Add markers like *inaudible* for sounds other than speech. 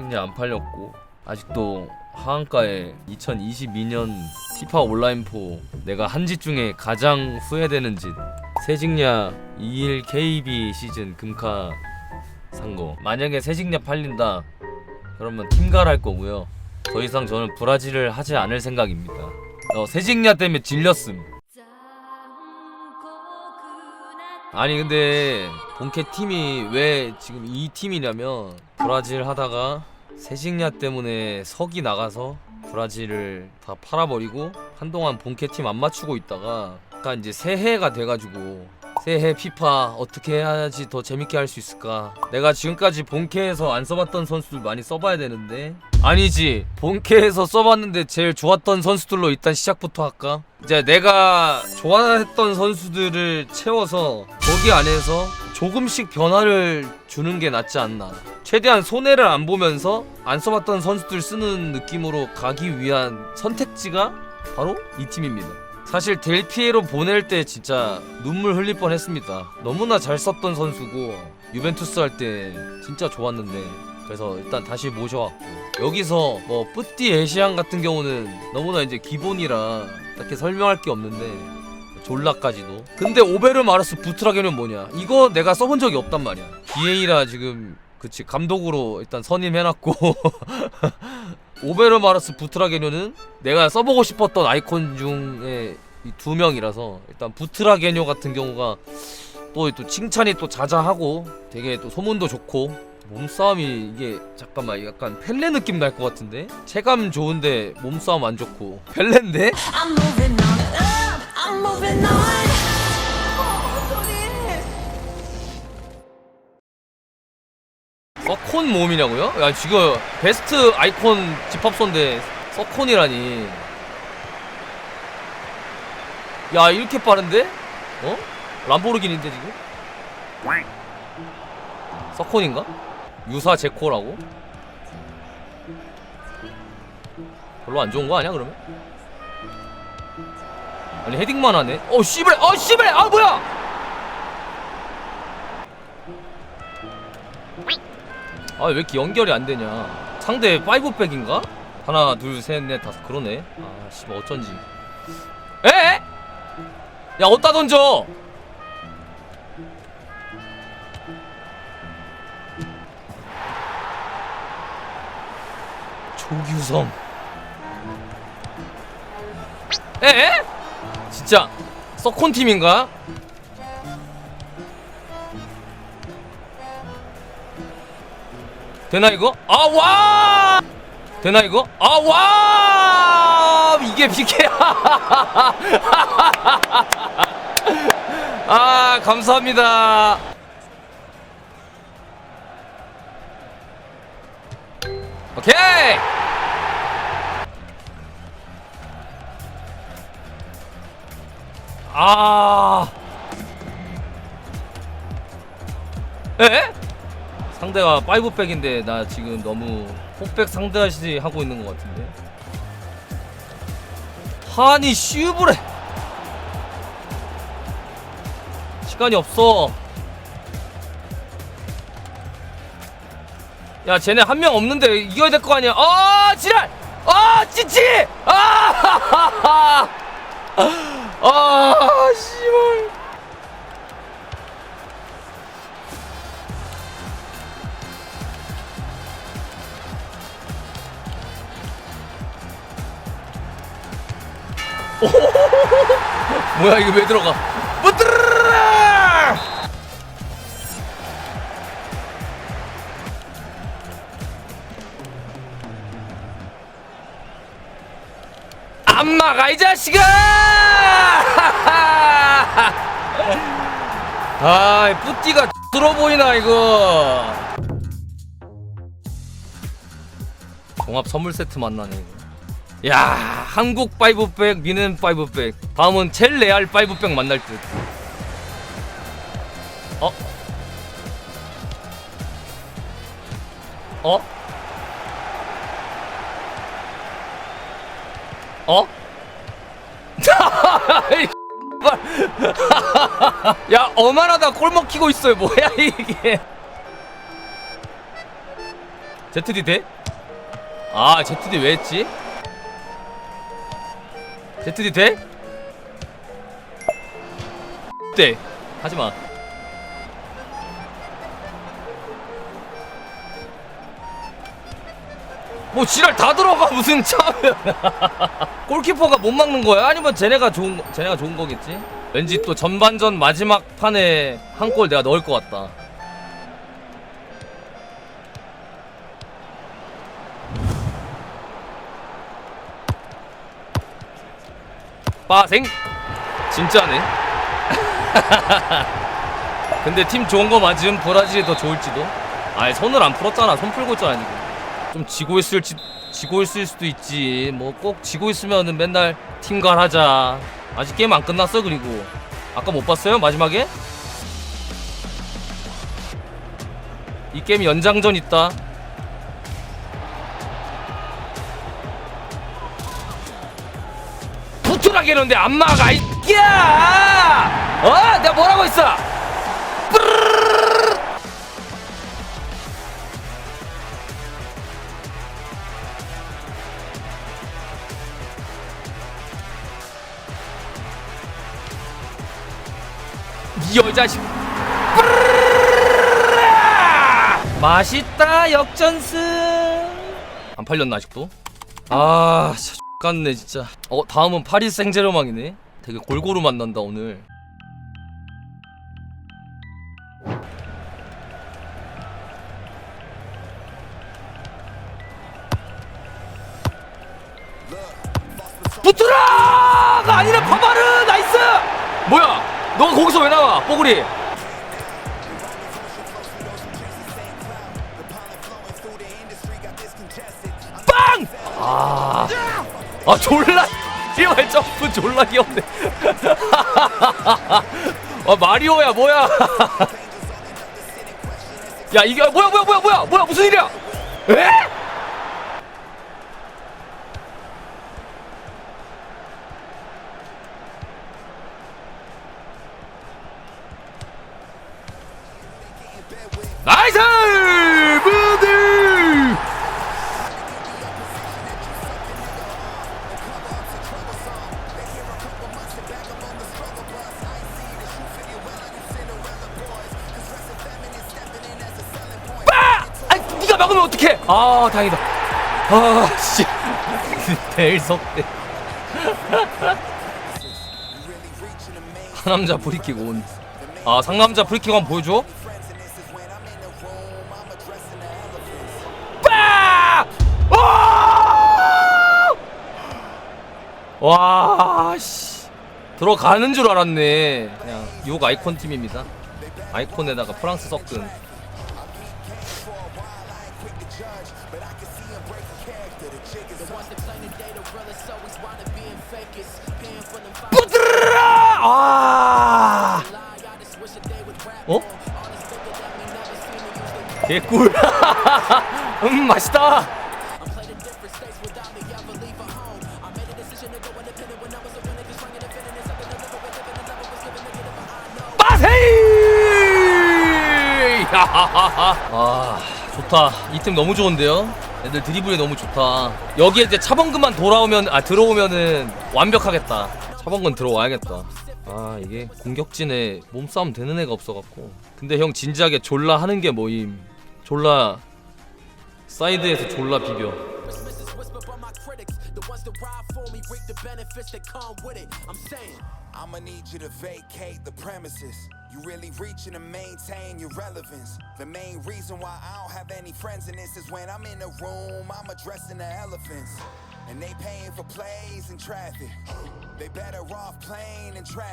세징야 안 팔렸고 아직도 하한가에 2022년 피파 온라인4 내가 한 짓 중에 가장 후회되는 짓. 세징야 21 KB 시즌 금카 산 거. 만약에 세징야 팔린다 그러면 팀갈 할 거고요. 더 이상 저는 브라질을 하지 않을 생각입니다. 어, 세징야 때문에 질렸음. 아니 근데 본캐 팀이 왜 지금 이 팀이냐면 브라질 하다가 세징야 때문에 석이 나가서 브라질을 다 팔아버리고 한동안 본캐 팀 안 맞추고 있다가 약간 이제 새해가 돼가지고 새해 피파 어떻게 해야지 더 재밌게 할 수 있을까? 내가 지금까지 본캐에서 안 써봤던 선수들 많이 써봐야 되는데. 아니지. 본캐에서 써봤는데 제일 좋았던 선수들로 일단 시작부터 할까? 이제 내가 좋아했던 선수들을 채워서 거기 안에서 조금씩 변화를 주는 게 낫지 않나. 최대한 손해를 안 보면서 안 써봤던 선수들 쓰는 느낌으로 가기 위한 선택지가 바로 이 팀입니다 사실 델피에로 보낼 때 진짜 눈물 흘릴 뻔 했습니다. 너무나 잘 썼던 선수고 유벤투스 할 때 진짜 좋았는데 그래서 일단 다시 모셔왔고 여기서 뭐 뿌띠 에시안 같은 경우는 너무나 이제 기본이라 딱히 설명할 게 없는데 졸라까지도. 근데 오베르 마르스 부트라게는 뭐냐? 이거 내가 써본 적이 없단 말이야. 비에이라 지금 그치 감독으로 일단 선임해놨고 *laughs* 오베르 마르스 부트라게뇨는 내가 써보고 싶었던 아이콘 중에 이두 명이라서 일단 부트라게뇨 같은 경우가 또, 또 칭찬이 또 자자하고 되게 또 소문도 좋고 몸싸움이 이게 잠깐만 약간 펠레 느낌 날 것 같은데? 체감 좋은데 몸싸움 안 좋고. 펠레인데? 서콘 모음이냐고요? 야 지금 베스트 아이콘 집합소인데 서콘이라니 야 이렇게 빠른데? 어? 람보르기니인데 지금? 서콘인가? 유사 제코라고? 별로 안 좋은 거 아니야 그러면? 아니 헤딩만 하네 어 씨발 어 씨발 아 뭐야 아 왜 이렇게 연결이 안 되냐? 상대 5백인가? 하나 둘셋넷 다섯. 그러네. 아 씨발 어쩐지. 에? 야 어디다 던져? 조규성. 에? 진짜. 서콘 팀인가? 되나 이거? 아 와! 되나 이거? 아 와! 이게 PK야. *laughs* 아 감사합니다. 오케이. 아. 에? 상대가 5백인데 나 지금 너무 폭백 상대하시 하고 있는 것 같은데. 하니 슈브레! 시간이 없어. 야 쟤네 한 명 없는데 이겨야 될 거 아니야. 아 지랄! 아 찌찌! 아아 *laughs* 뭐야 이거 왜 들어가? 무드르르! 안 막아 이 자식아! *laughs* 아, 뿌띠가 들어 보이나 이거? 종합 선물 세트 만나네 이거. 야 한국 파이브백 미는 파이브백 다음은 첼레알 파이브백 만날 듯 어? 어? 어? *laughs* 야 어만하다 골 먹히고 있어요 뭐야 이게 ZD 돼? 아 ZD 왜 했지? ZD 돼? 돼. 하지마. 뭐 지랄 다 들어가 무슨 차면 *laughs* 골키퍼가 못 막는 거야? 아니면 쟤네가 좋은 쟤네가 좋은 거겠지? 왠지 또 전반전 마지막 판에 한 골 내가 넣을 것 같다. 빠생? 진짜네. *laughs* 근데 팀 좋은 거 맞으면 브라질이 더 좋을지도. 아예 손을 안 풀었잖아. 손 풀고 있잖아 지금. 좀 지고 있을지 지고 있을 수도 있지. 뭐 꼭 지고 있으면은 맨날 팀갈 하자. 아직 게임 안 끝났어 그리고. 아까 못 봤어요 마지막에? 이 게임 연장전 있다. 막게 놓는데 안 막아 이야! 어? 내가 뭐라고 했어? 이 여자식 맛있다 역전승 안 팔렸나 아직도? 아 참. 같네 진짜 어 다음은 파리 생제르맹이네 되게 골고루 만난다 오늘 붙으라! 아니네 파바르 나이스! 뭐야? 너가 거기서 왜 나와? 뽀글이 빵! 아, 아 졸라 씨발 점프 졸라 귀엽네. *laughs* 아 마리오야 뭐야? *laughs* 야 이게 뭐야 뭐야 뭐야 뭐야 뭐야 무슨 일이야? 에? 막으면 어떡해? 아, 다행이다. 아, 씨. 내일 석대. 하남자 프리킥 온. 아, 상남자 프리킥 한번 보여줘? 와, 씨. 들어가는 줄 알았네. 그냥 욕 아이콘 팀입니다. 아이콘에다가 프랑스 섞은. 뿌드르라! 아! 어? 개꿀. *laughs* 음, 맛있다. 빠세이! *laughs* 아, 좋다. 이팀 너무 좋은데요? 애들 드리블이 너무 좋다. 여기에 이제 차범근만 돌아오면, 아, 들어오면은 완벽하겠다. 차범근 들어와야겠다. 아, 이게 공격진에 몸싸움 되는 애가 없어갖고. 근데 형 진지하게 졸라 하는 게 뭐임. 졸라 사이드에서 졸라 비벼. I'ma need you to vacate the premises. You really reaching to maintain your relevance. The main reason why I don't have any friends in this is when I'm in the room, I'm addressing the elephants. And they paying for plays and traffic. They better off playing and traffic.